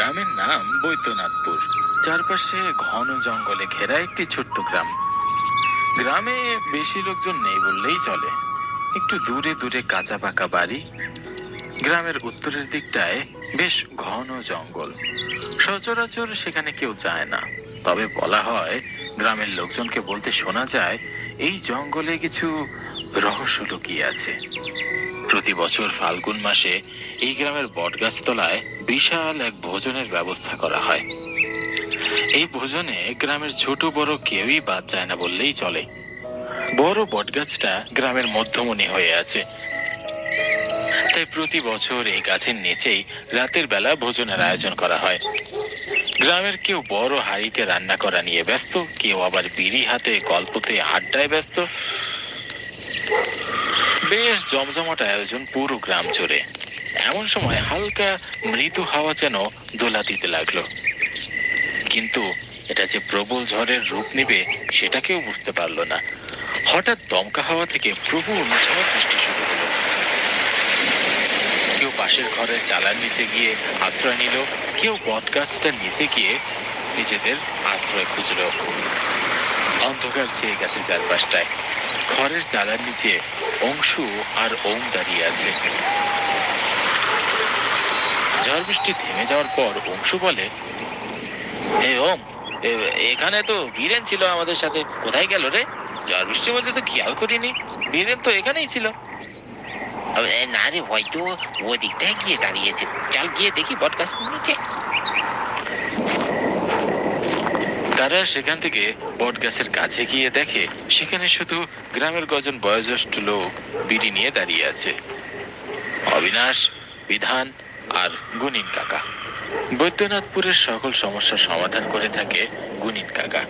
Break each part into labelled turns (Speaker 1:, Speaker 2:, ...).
Speaker 1: গ্রামের নাম বৈদ্যনাথপুর। চারপাশে ঘন জঙ্গলে ঘেরা একটি ছোট্ট গ্রাম। গ্রামে বেশি লোকজন নেই বললেই চলে। একটু দূরে দূরে কাঁচা পাকা বাড়ি। গ্রামের উত্তরের দিকটায় বেশ ঘন জঙ্গল। সচরাচর সেখানে কেউ যায় না। তবে বলা হয়, গ্রামের লোকজনকে বলতে শোনা যায়, এই জঙ্গলে কিছু রহস্য লুকিয়ে আছে। প্রতি বছর ফাল্গুন মাসে এই গ্রামের বটগাছতলায় বিশাল এক ভোজনের ব্যবস্থা করা হয়। এই ভোজনে গ্রামের ছোট বড় কেউই বাদ যায় না বললেই চলে। বড় বটগাছটা গ্রামের মধ্যমণি হয়ে আছে। তাই প্রতি বছর এই গাছের নিচেই রাতের বেলা ভোজনের আয়োজন করা হয়। গ্রামের কেউ বড় হাড়িতে রান্না করা নিয়ে ব্যস্ত, কেউ আবার বিড়ি হাতে গল্পতে আড্ডায় ব্যস্ত। বেশ জমজমাট আয়োজন পুরো গ্রাম জুড়ে। এমন সময় হালকা মৃদু হাওয়া যেন দোলা দিতে লাগল। কিন্তু এটা যে প্রবল ঝড়ের রূপ নেবে, সেটা কেউ বুঝতে পারল না। হঠাৎ দমকা হাওয়া থেকে প্রবল ঝড় বৃষ্টি শুরু হলো। কেউ পাশের ঘরের চালার নিচে গিয়ে আশ্রয় নিল, কেউ বটগাছটার নিচে গিয়ে নিজেদের আশ্রয় খুঁজল। অন্ধকার চেয়ে গেছে চারপাশটায়। ঘরের চালার নিচে অংশু আর ওম দাঁড়িয়ে আছে। ঝড় বৃষ্টি থেমে যাওয়ার পর অংশু বলে এই ওম এখানে তো বীরেন ছিল আমাদের সাথে। কোথায় গেল রে? ঝড় বৃষ্টির মধ্যে তো খেয়াল করিনি। বীরেন তো এখানেই ছিল।
Speaker 2: না রে, হয়তো ও দিকটায় গিয়ে দাঁড়িয়েছে। চল গিয়ে দেখি বটগাছ নিচে।
Speaker 1: তারা সেখান থেকে বট গাছের কাছে গিয়ে দেখে, সেখানে শুধু গ্রামের কজন বয়োজ্যেষ্ঠ লোক বিড়ি নিয়ে দাঁড়িয়ে আছে। অবিনাশ, বিধান আর গুনিন কাকা। বৈদ্যনাথপুরের সকল সমস্যার সমাধান করে থাকে গুনিন কাকা।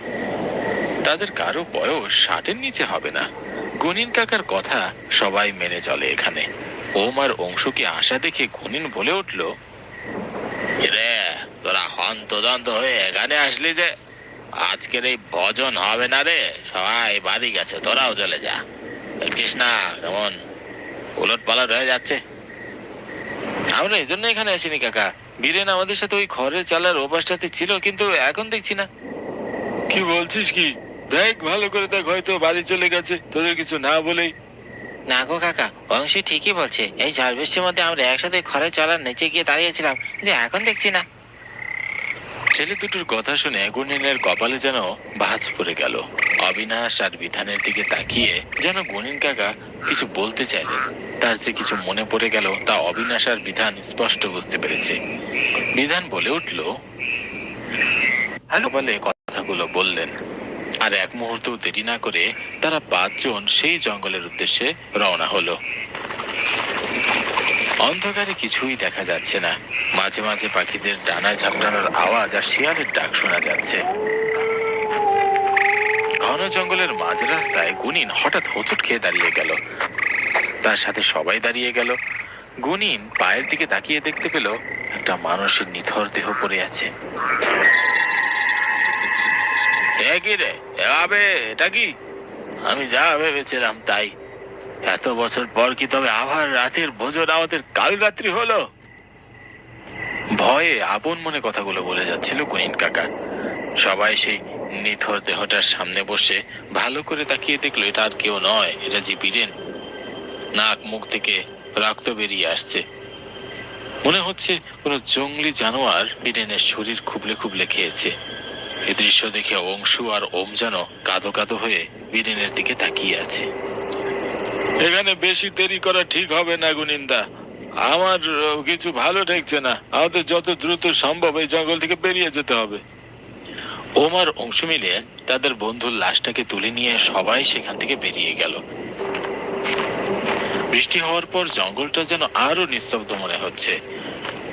Speaker 1: তাদের কারও বয়স ষাটের নিচে হবে না। গুনিন কাকার কথা সবাই মেনে চলে এখানে। ওম আর অংশুকে আশা দেখে গুনিন বলে উঠল,
Speaker 2: রে, তোরা হন্তদন্ত হয়ে এখানে আসলি যে আজকের এই ভজন হবে না রে। সবাই বাড়ি গেছে তোরাও চলে যা। দেখছিস না কেমন উলট পালট হয়ে যাচ্ছে।
Speaker 1: আমরা এই জন্য এখানে আসিনি কাকা। বীরেন আমাদের সাথে ওই খড়ের চালার ওপাশটাতে ছিল কিন্তু এখন দেখছি না। কি বলছিস কি? দেখ ভালো করে দেখ হয়তো বাড়ি চলে গেছে তোদের কিছু না বলেই।
Speaker 2: না গো কাকা অংশী ঠিকই বলছে। এই ঝড় বৃষ্টির মধ্যে আমরা একসাথে ঘরে চলার নিচে গিয়ে দাঁড়িয়েছিলাম কিন্তু এখন দেখছি না।
Speaker 1: ছেলে দুটোর কথা শুনে গুনিনের কপালে যেন ভাঁজ পড়ে গেল। অবিনাশ আর বিধানের দিকে তাকিয়ে যেন গুনিন কাকা কিছু বলতে চাইলেন। তার যে কিছু মনে পড়ে গেল, তা অবিনাশ আর বিধান স্পষ্ট বুঝতে পেরেছে। বিধান বলে উঠল, হ্যালো। বলে কথাগুলো বললেন। আর এক মুহূর্ত দেরি না করে তারা পাঁচজন সেই জঙ্গলের উদ্দেশ্যে রওনা হলো। অন্ধকারে কিছুই দেখা যাচ্ছে না। মাঝে মাঝে পাখিদের ডানা ঝাপটানোর আওয়াজ আর শিয়ালের ডাক শোনা যাচ্ছে। ঘন জঙ্গলের মাঝ রাস্তায় গুনিন হঠাৎ হোঁচট খেয়ে দাঁড়িয়ে গেল। তার সাথে সবাই দাঁড়িয়ে গেল। গুনিন পায়ের দিকে তাকিয়ে দেখতে পেল, একটা মানুষের নিথর দেহ পড়ে আছে। এটা কি? আমি যা ভেবেছিলাম তাই। এত বছর পর কি তবে আবার রাতের ভোজন আমাদের কাল রাত্রি হলো? ভয়ে আপন মনে কথাগুলো বলে যাচ্ছিল কুনিন কাকা। সবাই সেই নিথর দেহটার সামনে বসে ভালো করে তাকিয়ে দেখল, এটা আর কেউ নয়, এটা যে বীরেন। নাক মুখ থেকে রক্ত বেরিয়ে আসছে। মনে হচ্ছে কোনো জঙ্গলি জানোয়ার বীরেনের শরীর খুবলে খুবলে খেয়েছে। এই দৃশ্য দেখে অংশু আর ওম যেন কাঁদো কাঁদো হয়ে বীরেনের দিকে তাকিয়ে আছে। এখানে বেশি দেরি করা ঠিক হবে না গুনিন্দা আমার কিছু ভালো ঠেকছে না। আমাদের যত দ্রুত সম্ভব এই জঙ্গল থেকে বেরিয়ে যেতে হবে। ওমার অংশ মিলে তাদের বন্ধুর লাশটাকে তুলে নিয়ে সবাই সেখান থেকে বেরিয়ে গেল। বৃষ্টি হওয়ার পর জঙ্গলটা যেন আরও নিস্তব্ধ মনে হচ্ছে।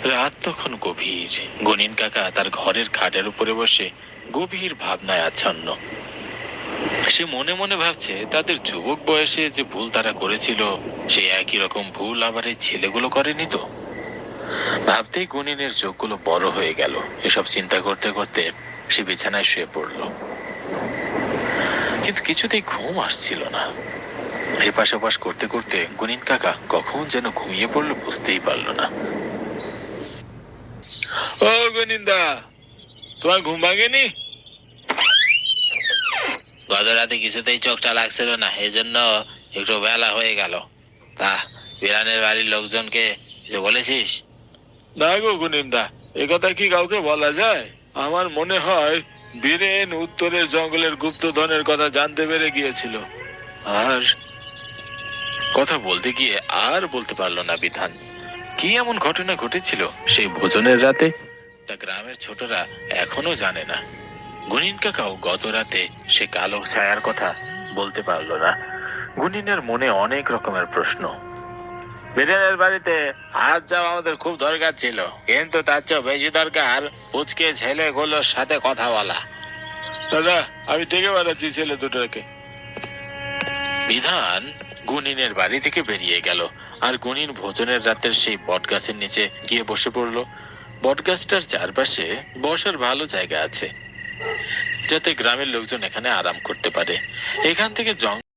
Speaker 1: রাত তখন গভীর। গনিন কাকা তার ঘরের খাটের উপরে বসে গভীর ভাবনায় আচ্ছন্ন। সে মনে মনে ভাবছে, তাদের যুবক বয়সে যে ভুল তারা করেছিল সেই একই রকম ভুল আবার এই ছেলেগুলো করেনি তো? ভাবতেই গুনিনের চোখগুলো বড় হয়ে গেল। এসব চিন্তা করতে করতে সে বিছানায় শুয়ে পড়ল। কিন্তু কিছুতেই ঘুম আসছিল না। এপাশ ওপাশ করতে করতে গুনিন কাকা কখন যেন ঘুমিয়ে পড়ল বুঝতেই পারল না। ও গনিন্দা তোমার ঘুম ভাঙেনি?
Speaker 2: গত রাতে কিছুতেই চোখটা লাগছিল না এই জন্য একটু বেলা হয়ে গেল। তা বিরানের বাড়ির লোকজনকে কিছু বলেছিস?
Speaker 1: না গো গুনিন্দা, এ কথা কি কাউকে বলা যায়? আমার মনে হয় বীরেন উত্তরের জঙ্গলের গুপ্তধনের কথা জানতে পেরে গিয়েছিল। আর কথা বলতে গিয়ে আর বলতে পারল না বিধান। কি এমন ঘটনা ঘটেছিল সেই ভোজনের রাতে? তা গ্রামের ছোটরা এখনও জানে না। গুনিন কাকাও গত রাতে সে কালো ছায়ার কথা বলতে পারল না। গুনিনের মনে অনেক রকমের প্রশ্ন।
Speaker 2: বিরানের বাড়িতে আজ যাওয়া আমাদের খুব দরকার ছিল কিন্তু তার চেয়েও বেশি দরকার পুচকে ছেলেগুলোর সাথে কথা বলা।
Speaker 1: দাদা আমি ডেকে বেড়াচ্ছি ছেলে দুটোকে। বিধান গুনিনের বাড়ি থেকে বেরিয়ে গেল আর গুনিন ভোজনের রাতের সেই বটগাছের নিচে গিয়ে বসে পড়ল। বটগাছটার চারপাশে বসার ভালো জায়গা আছে। যাতে গ্রামের লোকজন এখানে আরাম করতে পারে। এখান থেকে জঙ্গল